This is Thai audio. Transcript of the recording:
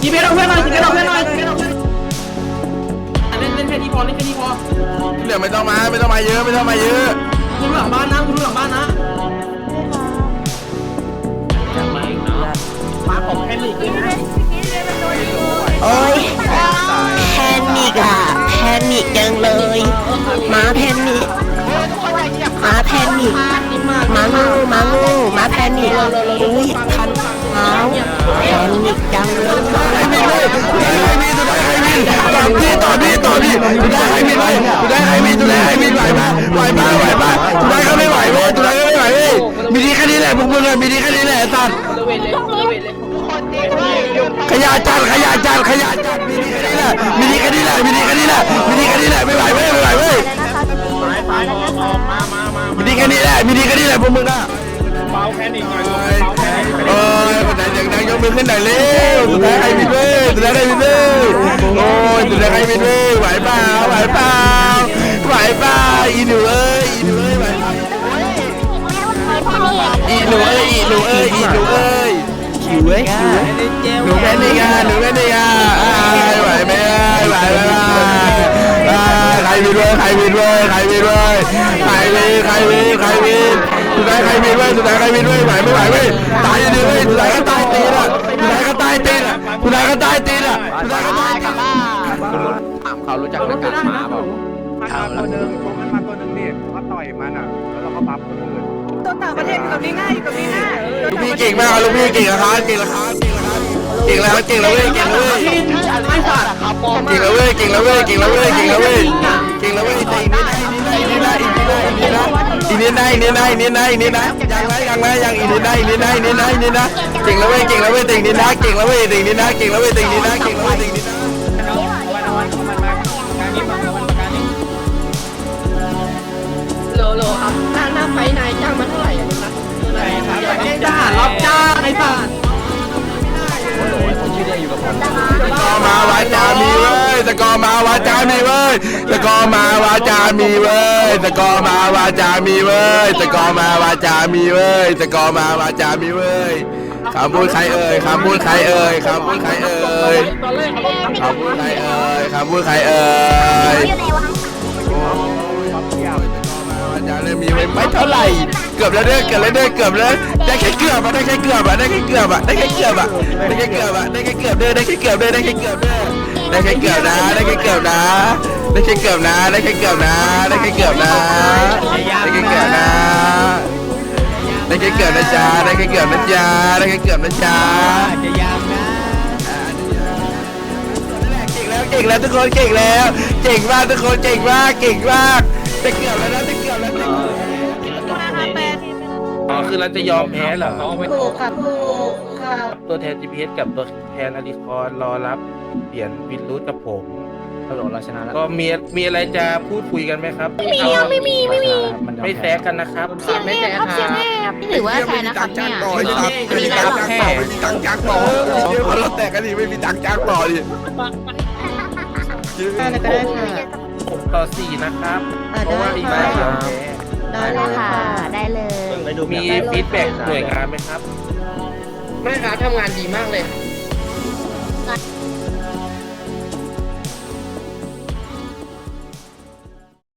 จีเบสเอาเพื่อนหน่อยจีเบสเอาเพื่อนหน่อยเล่นเล่นแค่นี้พอเล่นแค่นี้พอเหลือไม่ต้องมาไม่ต้องมาเยอะไม่ต้องมาเยอะคุณดูหลังบ้านนะคุณดูหลังบ้านนะมาผมแค่หลีกเลยนะโอ้ยแพนิกอะแพนิกจังเลยมาแพนิกมาแพนิกมางูมางูมาแพนิกอุ้ยคันเท้าแพนิกจังเลย ม่ไหวเว้ยตัวไหนก็ไม่ไหวเว้ยมีดีแค่นี้แหละพวกมึงอะมีดีแค่นี้แหละไอ้สัตว์ขยะจัดขยะจัดขยะจัดมีดีแค่นี้แหละมีดีแค่นี้แหละมีดีแค่นี้แหละมีดีแค่นี้แหละไม่ไหวเว้ยไม่ไหวเว้ยมีดีแค่นี้แหละมีดีแค่นี้แหละพวกมึงอะเบาแค่นี้หน่อยโอ้ยคนไหนอยากดังยกมือขึ้นหน่อยเร็วสุดท้ายใครมีเว้ย อีหนูเอ้ยอีหนูเอ้ยไหวเปล่าอีหนูเอ้ยอีหนูเอ้ยอีหนูเอ้ยคิวเว้ยคิวเว้ยหนูแม่นี่ไงหนูแม่นี่ไงอ้ายไหวไหมไหวไหมอ้ายใครมีเว้ยใครมีเว้ยใครมีเว้ยใครมีใครมีใครมีสุดท้ายใครมีเว้ยสุดท้ายใครมีเว้ยไหวไม่ไหวเว้ยตายอยู่ดีเว้ยสุดท้ายก็ตายตีนอะสุดท้ายก็ตายตีนอะสุดท้ายก็ตายตีนอะสุดท้าย มันอะ แล้วเราก็บัฟคนอื่นตัวต่างประเทศอยู่ตรงนี้ง่ายอยู่ตรงนี้ง่ายลูกพี่เก่งมากลูกพี่เก่งนะครับเก่งนะครับเก่งแล้วเก่งแล้วเว้ยเก่งแล้วเว้ยไม่สัตว์เก่งแล้วเว้ยเก่งแล้วเว้ยเก่งแล้วเว้ยเก่งแล้วเว้ยเก่งแล้วเว้ยเก่งนี่นะอีนี่นะอีนี่นะอีนี่นะอีนี่นะอีนี่นะอีนี่นะยังไงยังไงยังอีนี่นะอีนี่นะอีนี่นะอีนี่นะเก่งแล้วเว้ยเก่งแล้วเว้ยเก่งนี่นะเก่งแล้วเว้ยเก่งนี่นะเก่งแล้วเว้ยเก่งนี่นะเก่งแล้วเว้ยเก่งนี่นะ ตะกอมาวาจามีเว้ยตะกอมาวาจามีเว้ยตะกอมาวาจามีเว้ยตะกอมาวาจามีเว้ยตะกอมาวาจามีเว้ยคำพูดใครเอ่ยคำพูดใครเอ่ยคำพูดใครเอ่ยคำพูดใครเอ่ยคำพูดใครเอ่ยอาจารย์เลยมีไว้ไม่เท่าไหร่เกือบแล้วเด้อเกือบแล้วเด้อเกือบแล้วได้แค่เกือบอะได้แค่เกือบอะได้แค่เกือบอะได้แค่เกือบอะได้แค่เกือบอะได้แค่เกือบเด้อได้แค่เกือบเด้อได้แค่เกือบเด้อ ได้แค่เกือบนะ ได้แค่เกือบนะ ได้แค่เกือบนะ ได้แค่เกือบนะ ได้แค่เกือบนะ ได้แค่เกือบนะ ได้แค่เกือบนะจ๊ะ ได้แค่เกือบนะจ๊ะ ได้แค่เกือบนะจ๊ะจะยามนะเก่งแล้วเก่งแล้วทุกคนเก่งแล้ว เก่งมากทุกคนเก่งมากเก่งมากจะเกือบแล้วนะจะเกือบแล้วจะเกือบแล้วอ๋อคือเราจะยอมแพ้เหรอ ถูกครับถูกครับ ตัวแทน GPS กับตัวแทนอลิคอนรอรับเปลี่ยนวินรูทกับผมตลกเราชนะแล้วก็มีมีอะไรจะพูดคุยกันไหมครับ ไม่มีไม่มีไม่มีไม่แซกกันนะครับเสียงแหบครับเสียงแหบหรือว่าใครนะครับเนี่ยไม่มีตังค์ไม่มีตังค์แค่ไม่มีตังค์จ้างต่อเดี๋ยวเราแตกกันดิไม่มีตังค์จ้างต่อดิได้เลยก็ได้ค่ะผมต่อสี่นะครับอ่าเพราะว่าอีกฝ่ายยอมแพ้ได้เลยค่ะได้เลยมีฟีดแบ็กหน่วยงานไหมครับ แม่ค้าทำงานดีมากเลย